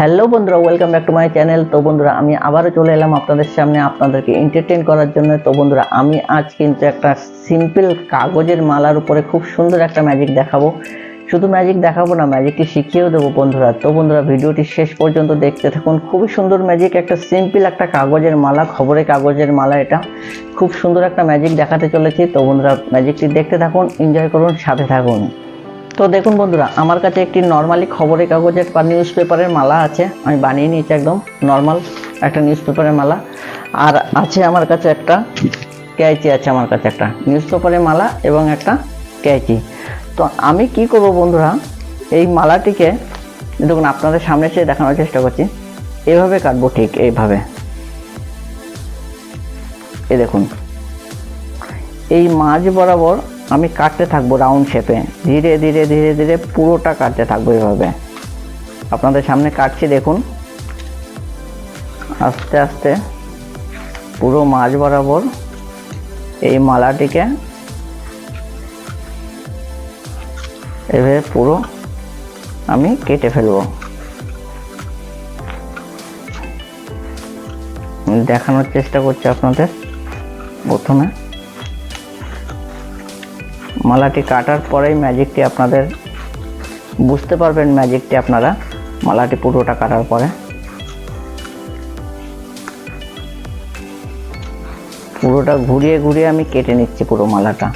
Hello বন্ধুরা welcome back to my channel তো বন্ধুরা, আমি আবারও চলে এলাম আপনাদের সামনে আপনাদেরকে এন্টারটেন করার জন্য। তো বন্ধুরা, আমি আজ কিন্তু একটা সিম্পল কাগজের মালার উপরে খুব সুন্দর একটা ম্যাজিক দেখাবো। শুধু ম্যাজিক দেখাবো না ম্যাজিকটি শিখিয়েও দেবো বন্ধুরা। তো বন্ধুরা, ভিডিওটি শেষ পর্যন্ত দেখতে থাকুন। খুবই সুন্দর ম্যাজিক একটা সিম্পল একটা কাগজের মালা, খবরের কাগজের মালা এটা। খুব সুন্দর একটা ম্যাজিক দেখাতে চলেছি। তো বন্ধুরা ম্যাজিকটি দেখতে থাকুন এনজয় করুন, সাথে থাকুন। তো দেখুন বন্ধুরা, আমার কাছে একটি নর্মালি খবরের কাগজের বা নিউজ পেপারের মালা আছে। আমি বানিয়ে নিয়েছি একদম নর্মাল একটা নিউজ পেপারের মালা। আর আছে আমার কাছে একটা ক্যাঁচি আছে আমার কাছে একটা নিউজ পেপারের মালা এবং একটা ক্যাঁচি। তো আমি কি করব বন্ধুরা, এই মালাটিকে দেখুন আপনাদের সামনে চেয়ে দেখানোর চেষ্টা করছি। এভাবে কাটবো ঠিক এইভাবে। এই দেখুন, এই মাঝ বরাবর আমি কাটতে থাকব রাউন্ড শেপে ধীরে ধীরে ধীরে ধীরে পুরোটা কাটতে থাকব এভাবে। আপনাদের সামনে কাটছি, দেখুন। আস্তে আস্তে পুরো মাঝ বরাবর এই মালাটিকে এভাবে পুরো আমি কেটে ফেলব। দেখানোর চেষ্টা করছি আপনাদের প্রথমে। মালাটি কাটার পরেই ম্যাজিকটি আপনাদের বুঝতে পারবেন ম্যাজিকটি আপনারা মালাটি পুরোটা কাটার পরে। পুরোটা ঘুরিয়ে ঘুরিয়ে আমি কেটে নিচ্ছি পুরো মালাটা।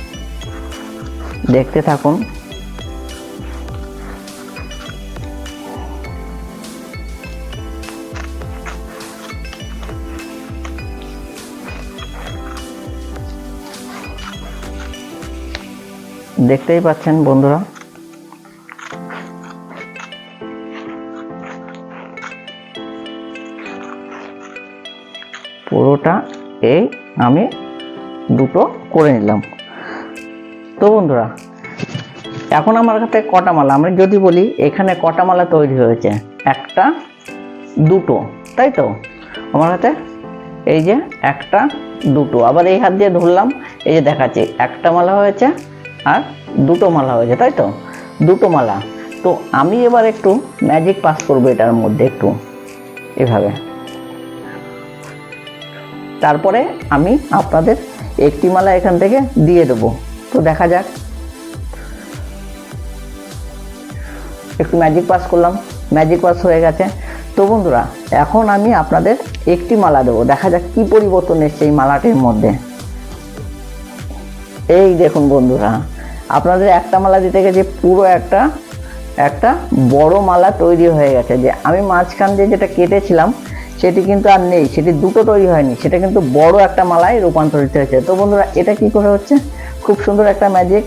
দেখতে থাকুন। দেখতেই পাচ্ছেন বন্ধুরা। পুরোটা এই আমি দুটো করে নিলাম। তো বন্ধুরা, এখন আমার কাছে কটা মালা? আমি যদি বলি, এখানে কটা মালা তৈরি হয়েছে? একটা, দুটো, তাই তো? আমার হাতে এই যে একটা, দুটো। আবার এই হাত দিয়ে ধরলাম, এই যে দেখাচ্ছি, একটা মালা হয়েছে আর দুটো মালা হয়েছে, তাই তো? দুটো মালা। তো আমি এবার একটু ম্যাজিক পাস করব এটার মধ্যে একটু, এভাবে। তারপরে আমি আপনাদের একটি মালা এখান থেকে দিয়ে দেবো। তো দেখা যাক। একটু ম্যাজিক পাস করলাম। ম্যাজিক পাস হয়ে গেছে। তো বন্ধুরা, এখন আমি আপনাদের একটি মালা দেবো। দেখা যাক কি পরিবর্তন এসছে এই মালাটির মধ্যে। এই দেখুন বন্ধুরা। আপনাদের একটা মালা দিতে গেছে, পুরো একটা একটা বড় মালা তৈরি হয়ে গেছে। যে আমি মাঝখান দিয়ে যেটা কেটেছিলাম, সেটি কিন্তু আর নেই, সেটি দুটো তৈরি হয়নি, সেটা কিন্তু বড় একটা মালায় রূপান্তরিত হয়েছে। তো বন্ধুরা, এটা কি করে হচ্ছে? খুব সুন্দর একটা ম্যাজিক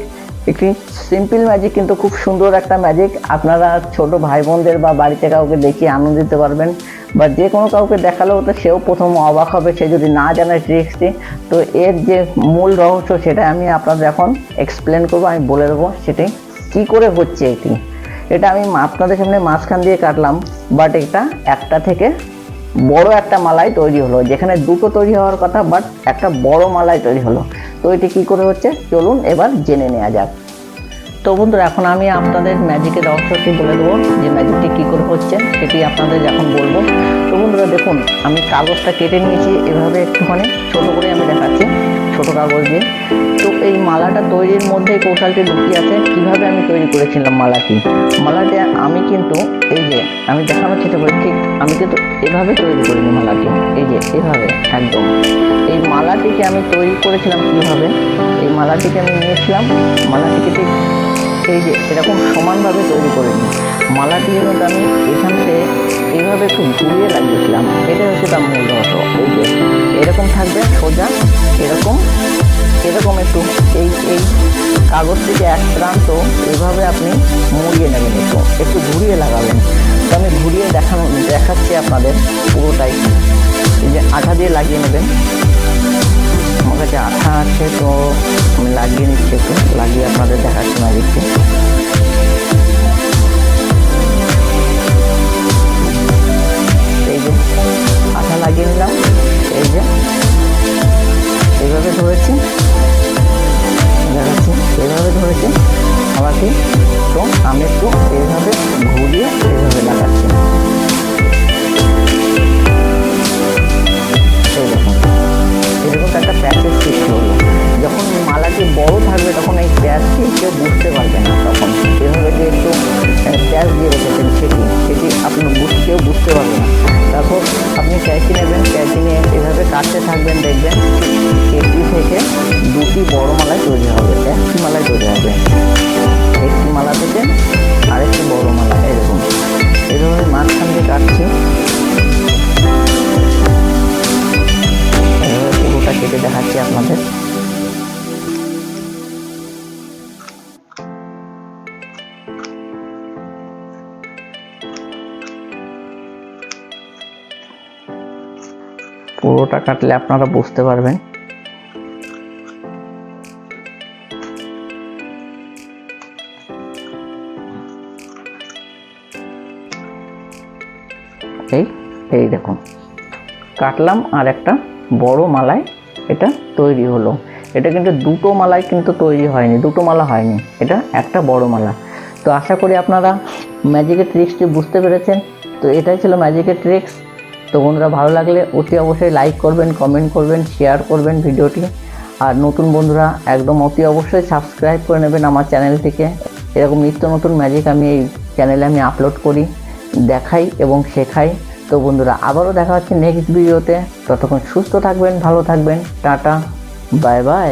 একটি সিম্পল ম্যাজিক কিন্তু খুব সুন্দর একটা ম্যাজিক আপনারা ছোট ভাই বোনদের বা বাড়িতে কাউকে দেখিয়ে আনন্দ দিতে পারবেন বা যে কোনো কাউকে দেখালেও তো সেও প্রথম অবাক হবে, সে যদি না জানে ট্রিক্সটি তো এর যে মূল রহস্য সেটা আমি আপনাদের এখন এক্সপ্লেন করব, আমি বলে দেবো সেটি কী করে হচ্ছে এটি? এটা আমি আপনাদের সামনে মাঝখান দিয়ে কাটলাম বাট এটা একটা থেকে বড় একটা মালাই তৈরি হলো, যেখানে দুটো তৈরি হওয়ার কথা বাট একটা বড় মালাই তৈরি হলো। তো এটি কী করে হচ্ছে? চলুন এবার জেনে নেওয়া যাক। তো বন্ধুরা, এখন আমি আপনাদের ম্যাজিকের রহস্যটি বলে দেবো, যে ম্যাজিকটি কী করে হচ্ছে সেটি আপনাদের এখন বলব। তো বন্ধুরা, দেখুন, আমি কাগজটা কেটে নিয়েছি, এভাবে একটুখানি, ছোটো করে আমি দেখাচ্ছি, ছোট কাগজ দিয়ে। তো এই মালাটা তৈরির মধ্যে কৌশলটি লুকিয়ে আছে, কীভাবে আমি তৈরি করেছিলাম মালাটি? মালাটি আমি কিন্তু, এই যে, আমি দেখানোর চেষ্টা করি, ঠিক আমি কিন্তু এভাবে তৈরি করিনি মালাটি, এই যে, এভাবে, একদম। এই মালাটিকে আমি তৈরি করেছিলাম কীভাবে? এই মালাটিকে আমি নিয়েছিলাম, মালাটিকে ঠিক এই যে এরকম সমানভাবে তৈরি করে নিই। মালাটি কিন্তু আমি এখান থেকে এইভাবে একটু ঘুরিয়ে লাগিয়েছিলাম। এটাই হচ্ছে তার মূল এই যে এরকম থাকবে, সোজা এরকম এরকম একটু এই এই কাগজ থেকে এক প্রান্ত এভাবে আপনি মুড়িয়ে নেবেন একটু একটু ঘুরিয়ে লাগাবেন। তো আমি ঘুরিয়ে দেখানো, দেখাচ্ছি আপনাদের পুরোটাই। এই যে আঠা দিয়ে লাগিয়ে নেবেন। কাছে আঠা আছে, তো আমি লাগিয়ে নিচ্ছি একটু। লাগিয়ে আপনাদের দেখাশোনা দিচ্ছি। এই যে আঠা লাগিয়ে নিলাম। বুঝতে পারবে না। তারপর আপনি ক্যাচি নেবেন ক্যাচি নিয়ে এভাবে কাটতে থাকবেন, দেখবেন একটি থেকে দুটি বড় মালায় তৈরি হবে, একটি মালায় তৈরি হবে। পুরোটা কাটলে আপনারা বুঝতে পারবেন। এই এই দেখুন। কাটলাম আর একটা বড় মালায় এটা তৈরি হলো। এটা কিন্তু দুটো মালায় কিন্তু তৈরি হয়নি, দুটো মালা হয়নি। এটা একটা বড় মালা। তো আশা করি আপনারা ম্যাজিকের ট্রিক্সটি বুঝতে পেরেছেন। তো এটাই ছিল ম্যাজিকের ট্রিক্স। তো বন্ধুরা, ভালো লাগলে অতি অবশ্যই লাইক করবেন কমেন্ট করবেন শেয়ার করবেন ভিডিওটি। আর নতুন বন্ধুরা, একদম অতি অবশ্যই সাবস্ক্রাইব করে নেবেন আমার চ্যানেলটিকে এরকম নিত্য নতুন ম্যাজিক আমি এই চ্যানেলে আমি আপলোড করি, দেখাই এবং শেখাই। তো বন্ধুরা, আবারও দেখা হচ্ছে নেক্সট ভিডিওতে ততক্ষণ সুস্থ থাকবেন, ভালো থাকবেন। Tata bye bye